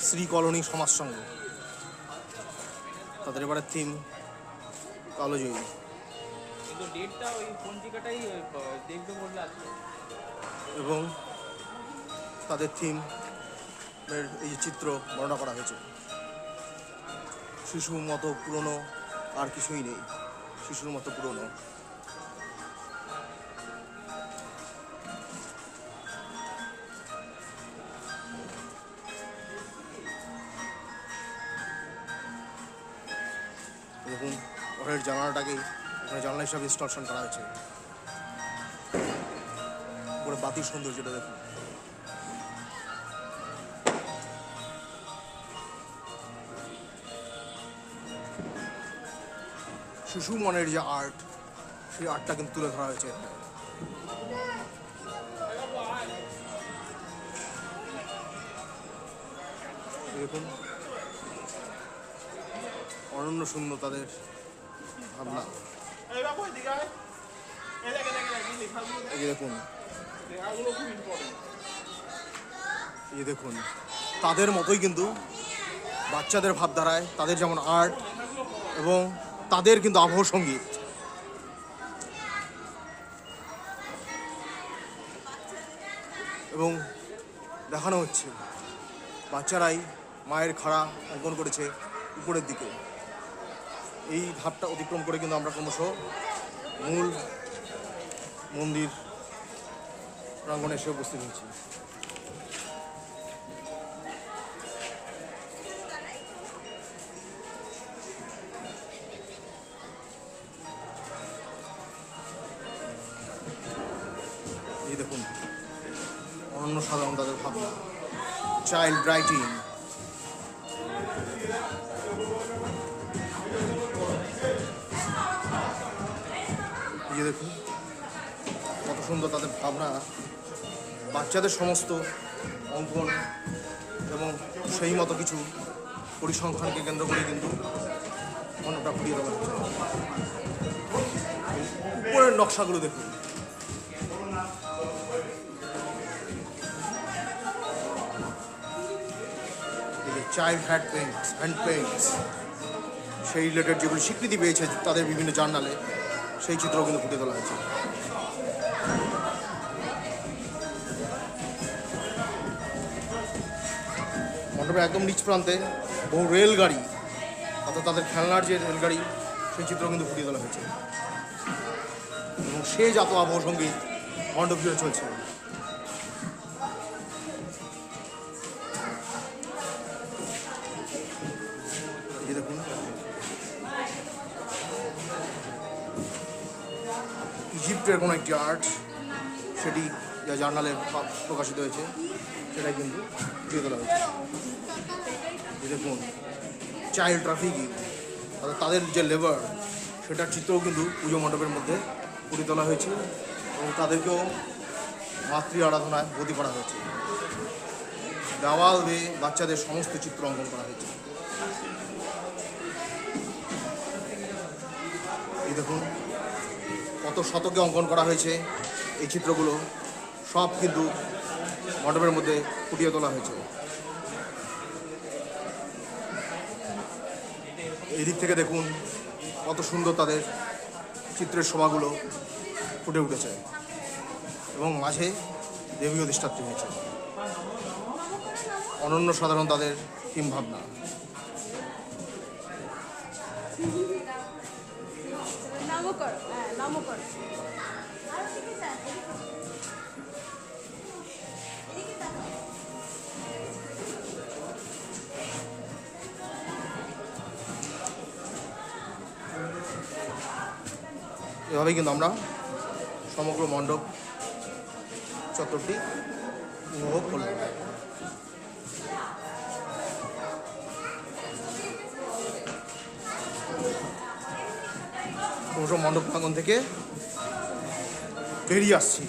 Shri colony সমাজ সংঘ তাদের এবারে থিম কালোজয়ী কিন্তু ডেটটা ওই পঞ্জিকাটাই দেখবে বললে আজকে এবং তাদের থিম এই যে চিত্র বর্ণনা করা হয়েছে। শিশুর মতো পুরনো আর কিছুই নেই। শিশুর মতো পুরনো। ঘরের জানালাটাকেই এখানে জানলা হিসাবে ইনস্টলেশন করা হয়েছে উপরে বাতির সৌন্দর্যটা দেখুন শিশু মনের যে আর্ট, সেই আর্টটা কিন্তু তুলে ধরা হয়েছে। দেখুন, অনন্য সুন্দর তাদের দেখুন। এই দেখুন, তাদের মতোই কিন্তু বাচ্চাদের ভাবধারায়, তাদের যেমন আর্ট এবং তাদের কিন্তু আবহ সংগীত এবং দেখানো হচ্ছে, বাচ্চারাই মায়ের খাড়া অঙ্কন করেছে উপরের দিকে এই ধাপটা অতিক্রম করে কিন্তু আমরা ক্রমশ মূল মন্দির প্রাঙ্গণে এসে উপস্থিত হয়েছি। এই দেখুন, অনন্য সাধারণ তাদের ভাবনা। চাইল্ড রাইটিং এই যে দেখুন। কত সুন্দর তাদের ভাবনা। বাচ্চাদের সমস্ত অঙ্কন এবং সেই মতো কিছু পরিসংখ্যানকে কেন্দ্র করে কিন্তু মনটা ফুরিয়ে দেওয়া হচ্ছে। উপরের নকশাগুলো দেখুন। Child hand paints hand paints সেই রিলেটেড যেগুলো স্বীকৃতি পেয়েছে তাদের বিভিন্ন জার্নালে সেই চিত্র কিন্তু ফুটে তোলা হয়েছে। মণ্ডপের একদম নিচ প্রান্তে বহু রেলগাড়ি, অর্থাৎ তাদের খেলনার যে রেলগাড়ি, সেই চিত্র কিন্তু ফুটিয়ে তোলা হয়েছে। এবং সে জাত আবহ সংগীত মণ্ডপ জুড়ে চলছে। ইজিপ্টের কোনো একটি আর্ট, সেটি যা জার্নালে প্রকাশিত হয়েছে, সেটাই কিন্তু দিয়ে তোলা হয়েছে। দেখুন, চাইল্ড ট্রাফিকিং অর্থাৎ তাদের যে লেবার সেটার চিত্রও কিন্তু পুজো মণ্ডপের মধ্যে ফুটিয়ে তোলা হয়েছে এবং তাদেরকেও মাতৃ আরাধনায় বদলি করা হয়েছে। দেওয়াল দিয়ে বাচ্চাদের সমস্ত চিত্র অঙ্কন করা হয়েছে। এই দেখুন কত শতকে অঙ্কন করা হয়েছে এই চিত্রগুলো, সব কিন্তু মণ্ডপের মধ্যে ফুটিয়ে তোলা হয়েছে। এই দিক থেকে দেখুন কত সুন্দর তাদের চিত্রের শোভাগুলো ফুটে উঠেছে এবং মাঝে দেবী অধিষ্ঠাত্রী হয়েছে অনন্য সাধারণ তাদের থিম ভাবনা। করো হ্যাঁ এভাবেই কিন্তু আমরা সমগ্র মণ্ডপ চত্বরটি উপভোগ করলাম। ক্রমশ মণ্ডপ প্রাঙ্গণ থেকে বেরিয়ে আসছি।